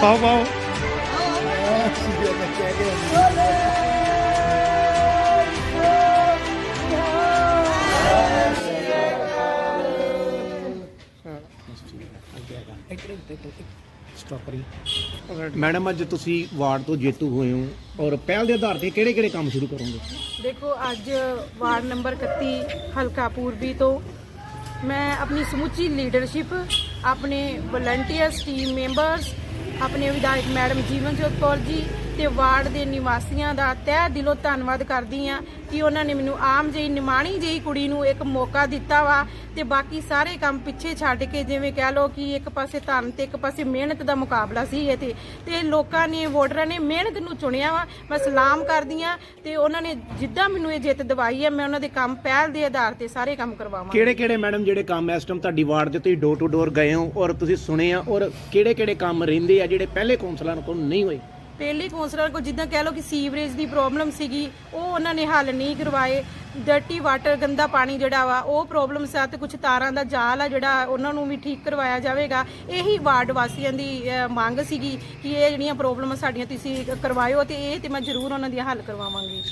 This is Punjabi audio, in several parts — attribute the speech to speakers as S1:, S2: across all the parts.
S1: ਪਾਓ ਪਾਓ
S2: ਮੈਡਮ ਅੱਜ ਤੁਸੀਂ ਵਾਰਡ ਤੋਂ ਜੇਤੂ ਹੋਏ ਹੋ ਔਰ ਪਹਿਲ ਦੇ ਆਧਾਰ ਤੇ ਕਿਹੜੇ ਕਿਹੜੇ ਕੰਮ ਸ਼ੁਰੂ ਕਰੋਗੇ?
S3: ਦੇਖੋ ਅੱਜ ਵਾਰਡ ਨੰਬਰ 31 ਹਲਕਾ ਪੂਰਬੀ ਤੋਂ ਮੈਂ ਆਪਣੀ ਸਮੁੱਚੀ ਲੀਡਰਸ਼ਿਪ ਆਪਣੇ ਵਲੰਟੀਅਰਸ ਟੀਮ ਮੈਂਬਰਸ ਆਪਣੇ ਵਿਧਾਇਕ ਮੈਡਮ ਜੀਵਨਜੋਤ ਕੌਰ ਜੀ ਤੇ ਵਾਰਡ ਦੇ ਨਿਵਾਸੀਆਂ ਦਾ ਤਹਿ ਦਿਲੋਂ ਧੰਨਵਾਦ ਕਰਦੀ ਆ ਕਿ ਉਹਨਾਂ ਨੇ ਮੈਨੂੰ ਆਮ ਜਿਹੀ, ਨਿਮਾਣੀ ਜਿਹੀ ਕੁੜੀ ਨੂੰ ਇੱਕ ਮੌਕਾ ਦਿੱਤਾ ਵਾ ਤੇ ਬਾਕੀ ਸਾਰੇ ਕੰਮ ਪਿੱਛੇ ਛੱਡ ਕੇ ਜਿਵੇਂ ਕਹਿ ਲਓ ਕਿ ਇੱਕ ਪਾਸੇ ਧਨ ਤੇ ਇੱਕ ਪਾਸੇ ਮਿਹਨਤ ਦਾ ਮੁਕਾਬਲਾ ਸੀ ਇਹ ਤੇ ਤੇ ਲੋਕਾਂ ਨੇ, ਵੋਟਰਾਂ ਨੇ ਮਿਹਨਤ ਨੂੰ ਚੁਣਿਆ ਵਾ। ਮੈਂ ਸਲਾਮ ਕਰਦੀ ਆ ਤੇ ਉਹਨਾਂ ਨੇ ਜਿੱਦਾਂ ਮੈਨੂੰ ਇਹ ਜਿੱਤ ਦਿਵਾਈ ਹੈ, ਮੈਂ ਉਹਨਾਂ ਦੇ ਕੰਮ ਪਹਿਲ ਦੇ ਆਧਾਰ ਤੇ ਸਾਰੇ ਕੰਮ ਕਰਵਾਵਾਂ
S2: ਕਿਹੜੇ ਕਿਹੜੇ ਮੈਡਮ ਜਿਹੜੇ ਕੰਮ ਇਸ ਟਾਈਮ ਤੁਹਾਡੀ ਵਾਰਡ ਦੇ ਤੁਸੀਂ ਡੋਰ ਟੂ ਡੋਰ ਗਏ ਹੋ ਔਰ ਤੁਸੀਂ ਸੁਣੇ ਆ ਔਰ ਕਿਹੜੇ ਕਿਹੜੇ ਕੰਮ ਰਹਿੰਦੇ ਆ ਜਿਹੜੇ ਪਹਿਲੇ ਕੌਂਸਲਰਾਂ ਕੋਲ ਨਹੀਂ ਹੋਏ?
S3: ਪਹਿਲੀ ਕੌਂਸਲਰ ਕੋ ਜਿੱਦਾਂ ਕਹਿ ਲਓ ਕਿ ਸੀਵਰੇਜ ਦੀ ਪ੍ਰੋਬਲਮ ਸੀਗੀ ਉਹ ਉਹਨਾਂ ਨੇ ਹੱਲ ਨਹੀਂ ਕਰਵਾਏ। ਡਰਟੀ ਵਾਟਰ ਗੰਦਾ ਪਾਣੀ ਜਿਹੜਾ ਵਾ ਉਹ ਪ੍ਰੋਬਲਮ ਸੀ ਤੇ ਕੁਝ ਤਾਰਾਂ ਦਾ ਜਾਲ ਆ ਜਿਹੜਾ ਉਹਨਾਂ ਨੂੰ ਵੀ ਠੀਕ ਕਰਵਾਇਆ ਜਾਵੇਗਾ। ਇਹੀ ਵਾਰਡ ਵਾਸੀਆਂ ਦੀ ਅਹ, ਮੰਗ ਸੀਗੀ ਕਿ ਇਹ ਜਿਹੜੀਆਂ ਪ੍ਰੋਬਲਮ ਸਾਡੀਆਂ ਤੁਸੀਂ ਕਰਵਾਇਓ ਤੇ ਇਹ ਤੇ ਮੈਂ ਜ਼ਰੂਰ ਉਹਨਾਂ ਦੀਆਂ ਹੱਲ ਕਰਵਾਵਾਂਗੀ।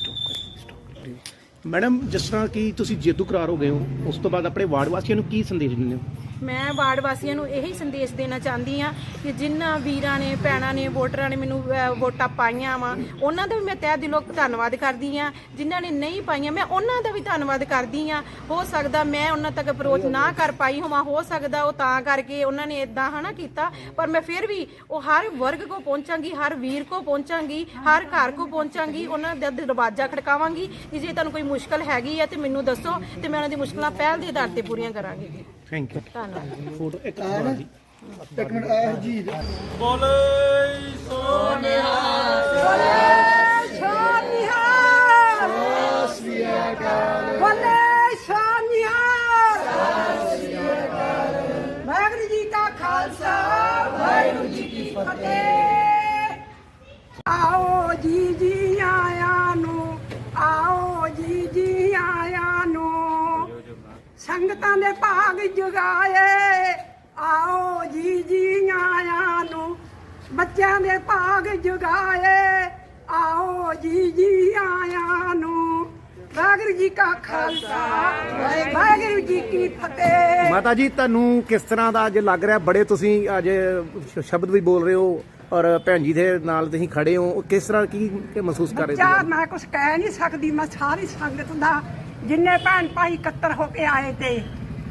S2: ਮੈਡਮ ਜਿਸ ਤਰ੍ਹਾਂ ਕਿ ਤੁਸੀਂ ਜੇਤੂ ਕਰਾਰ ਹੋ ਗਏ ਹੋ ਉਸ ਤੋਂ ਬਾਅਦ ਆਪਣੇ ਵਾਰਡ ਵਾਸੀਆਂ ਨੂੰ ਕੀ ਸੰਦੇਸ਼ ਦਿੰਦੇ ਹੋ?
S3: ਮੈਂ ਵਾਰਡ ਵਾਸੀਆਂ ਨੂੰ ਇਹੀ ਸੰਦੇਸ਼ ਦੇਣਾ ਚਾਹੁੰਦੀ ਆ ਕਿ ਜਿਨ੍ਹਾਂ ਵੀਰਾਂ ਨੇ, ਭੈਣਾਂ ਨੇ, ਵੋਟਰਾਂ ਨੇ ਮੈਨੂੰ ਵੋਟਾਂ ਪਾਈਆਂ ਵਾ, ਉਹਨਾਂ ਦਾ ਵੀ ਮੈਂ ਤਹਿ ਦਿਲੋਂ ਧੰਨਵਾਦ ਕਰਦੀ ਆ ਜਿਨ੍ਹਾਂ ਨੇ ਨਹੀਂ ਪਾਈਆਂ, ਮੈਂ ਉਹਨਾਂ ਦਾ ਵੀ ਧੰਨਵਾਦ ਕਰਦੀ ਆ ਹੋ ਸਕਦਾ ਮੈਂ ਉਹਨਾਂ ਤੱਕ ਅਪਰੋਚ ਨਾ ਕਰ ਪਾਈ ਹੋਵਾਂ, ਹੋ ਸਕਦਾ ਉਹ ਤਾਂ ਕਰਕੇ ਉਹਨਾਂ ਨੇ ਇਦਾਂ ਹਨਾ ਕੀਤਾ, ਪਰ ਮੈਂ ਫਿਰ ਵੀ ਉਹ ਹਰ ਵਰਗ ਕੋ ਪਹੁੰਚਾਂਗੀ, ਹਰ ਵੀਰ ਕੋ ਪਹੁੰਚਾਂਗੀ, ਹਰ ਘਰ ਕੋ ਪਹੁੰਚਾਂਗੀ, ਉਹਨਾਂ ਦਾ ਦਰਵਾਜ਼ਾ ਖੜਕਾਵਾਂਗੀ ਕਿ ਜੇ ਤੁਹਾਨੂੰ ਕੋਈ ਮੁਸ਼ਕਲ ਹੈਗੀ ਹੈ ਤੇ ਮੈਨੂੰ ਦੱਸੋ ਤੇ ਮੈਂ ਉਹਨਾਂ ਦੀ ਮੁਸ਼ਕਲਾਂ ਪਹਿਲ ਦੇ ਆਧਾਰ ਤੇ ਪੂਰੀਆਂ ਕਰਾਂਗੀ।
S2: ਥੈਂਕ ਯੂ
S3: ਧੰਨਵਾਦ
S2: ਫੋਟੋ ਇੱਕ ਦੁਬਾਰਾ ਜੀ
S4: ਬੋਲੇ ਸ਼ਾਨੀਆ ਵਾਹਿਗੁਰੂ ਜੀ ਕਾ ਖਾਲਸਾ ਵਾਹਿਗੁਰੂ ਜੀ ਕੀ ਫਤਿਹ ਸੰਗਤਾਂ ਦੇ ਭਾਗ ਜਗਾਏ। ਆਓ ਜੀ ਜੀ ਆਇਆਂ ਨੂੰ ਬੱਚਿਆਂ ਦੇ ਭਾਗ ਜਗਾਏ। ਆਓ ਜੀ ਜੀ ਆਇਆਂ ਨੂੰ ਵਾਹਿਗੁਰੂ ਜੀ ਕਾ ਖਾਲਸਾ ਵਾਹਿਗੁਰੂ ਜੀ ਕੀ ਫਤਿਹ।
S2: ਮਾਤਾ ਜੀ ਤੁਹਾਨੂੰ ਕਿਸ ਤਰ੍ਹਾਂ ਦਾ ਅੱਜ ਲੱਗ ਰਿਹਾ? ਬੜੇ ਤੁਸੀਂ ਅੱਜ ਸ਼ਬਦ ਵੀ ਬੋਲ ਰਹੇ ਹੋ ਔਰ ਭੈਣ ਜੀ ਦੇ ਨਾਲ ਤੁਸੀਂ ਖੜੇ ਹੋ। ਕਿਸ ਤਰ੍ਹਾਂ ਕੀ ਮਹਿਸੂਸ ਕਰ ਰਹੇ
S4: ਬੱਚਾ
S2: ਸੀ
S4: ਮੈਂ ਕੁਝ ਕਹਿ ਨਹੀਂ ਸਕਦੀ ਮੈਂ ਸਾਰੀ ਸੰਗਤ ਦਾ ਜਿੰਨੇ ਭੈਣ ਭਾਈ ਇਕੱਤਰ ਹੋ ਕੇ ਆਏ ਤੇ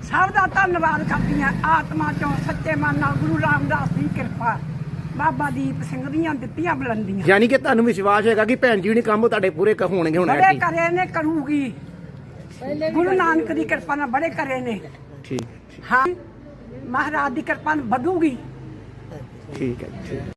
S4: ਸਭ ਦਾ ਧੰਨਵਾਦ ਕਰਦੀ ਹਾਂ। ਆਤਮਾ ਚੋਂ ਸੱਚੇ ਮਨ ਨਾਲ ਗੁਰੂ ਰਾਮਦਾਸ ਦੀ ਕਿਰਪਾ ਬਾਬਾ ਦੀਪ ਸਿੰਘ ਦੀਆਂ ਦਿੱਤੀਆਂ ਬੁਲੰਦੀਆਂ।
S2: ਯਾਨੀ ਕਿ ਤੁਹਾਨੂੰ ਵਿਸ਼ਵਾਸ ਹੈਗਾ ਕਿ ਭੈਣ ਜੀ ਨੇ ਕੰਮ ਤੁਹਾਡੇ ਪੂਰੇ ਕ- ਹੋਣਗੇ ਹੁਣ
S4: ਬੜੇ
S2: ਐਤਕੀ?
S4: ਕਰੇ ਨੇ ਕਰੂਗੀ। ਗੁਰੂ ਨਾਨਕ ਦੀ ਕਿਰਪਾ ਨਾਲ ਬੜੇ ਕਰੇ ਨੇ।
S2: ਠੀਕ ਹੈ,
S4: ਹਾਂ ਮਹਾਰਾਜ ਦੀ ਕਿਰਪਾ ਨਾਲ ਵਧੂਗੀ।
S2: ਠੀਕ ਹੈ ਜੀ, ਠੀਕ।